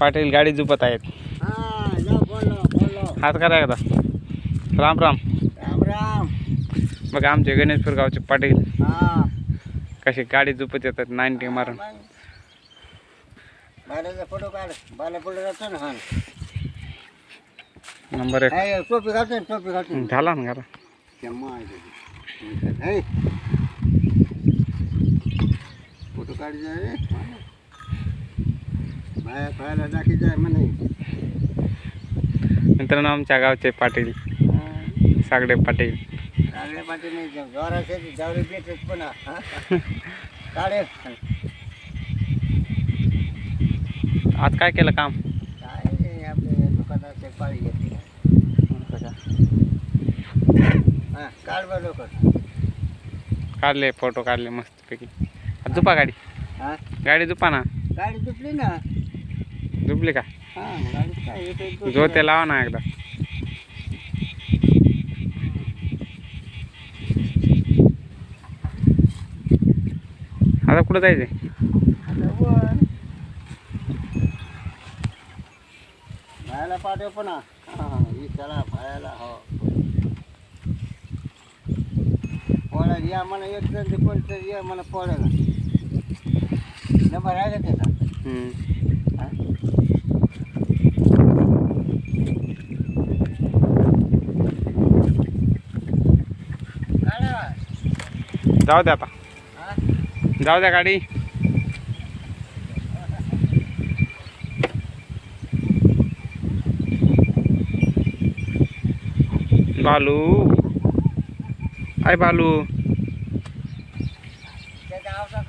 पाटील गाडी झुपत आहेत हा जा बोलो बोलो हात करा एकदा राम राम राम राम बघा आमचे गणेशपूर गावचे पाटील हा कसे गाडी झुपत येतात नाईन्टी मारून बालाचा फोटो काढ बाला फोटो घालतो ना हा नंबर एक हाय, टोपी घालतो टोपी घालतो ना. झाला ना घाला क्षमा आहे त्याची. हाय. फोटो काढायचा मित्रांनो आमच्या गावचे पाटील. सागडे पाटील. हा? काढे. आज काय केलं काम? काय नाही, आपल्या दुकानाचे पाळी घेतली. हा काढ बरं लवकर. काढले फोटो काढले मस्तपैकी. आज झुपा गाडी. हा? गाडी झुपा ना. गाडी तुटली ना? झुपली का? हा जो ते लावा ना एकदा. आता कुठं जायचंय? भायला पाठव पण हा. ही चला भायला हो. पोळा या मला एक जण ते कोण तरी या मला पोळायला नंबर आहे का त्याचा हम्म. हा? काढा. जाऊ द्या आता. जाऊ द्या गाडी. बालू. आय बालू. त्याचा